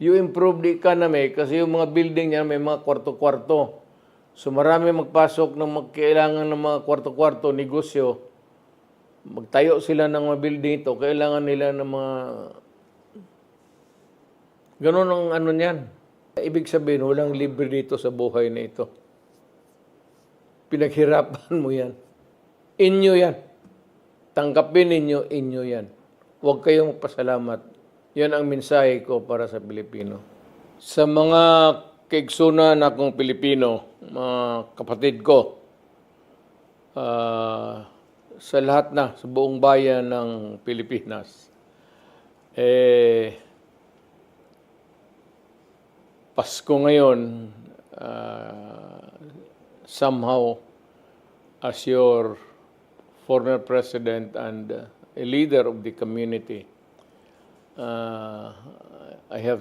you improve the economy kasi yung mga building niya may mga kwarto-kwarto. So marami magpasok ng magkailangan ng mga kwarto-kwarto, negosyo. Magtayo sila ng mga building ito, kailangan nila ng mga... Ganon ang ano niyan. Ibig sabihin, walang libre dito sa buhay na ito. Pinaghirapan mo yan. Inyo yan. Tanggapin ninyo, inyo yan. Huwag kayong pasalamat. Yan ang mensahe ko para sa Pilipino. Sa mga kaigsunan akong Pilipino, mga kapatid ko, ah, sa lahat na, sa buong bayan ng Pilipinas, eh, Pasko ngayon, ah, somehow, as your former president and uh, a leader of the community, uh, Uh, I have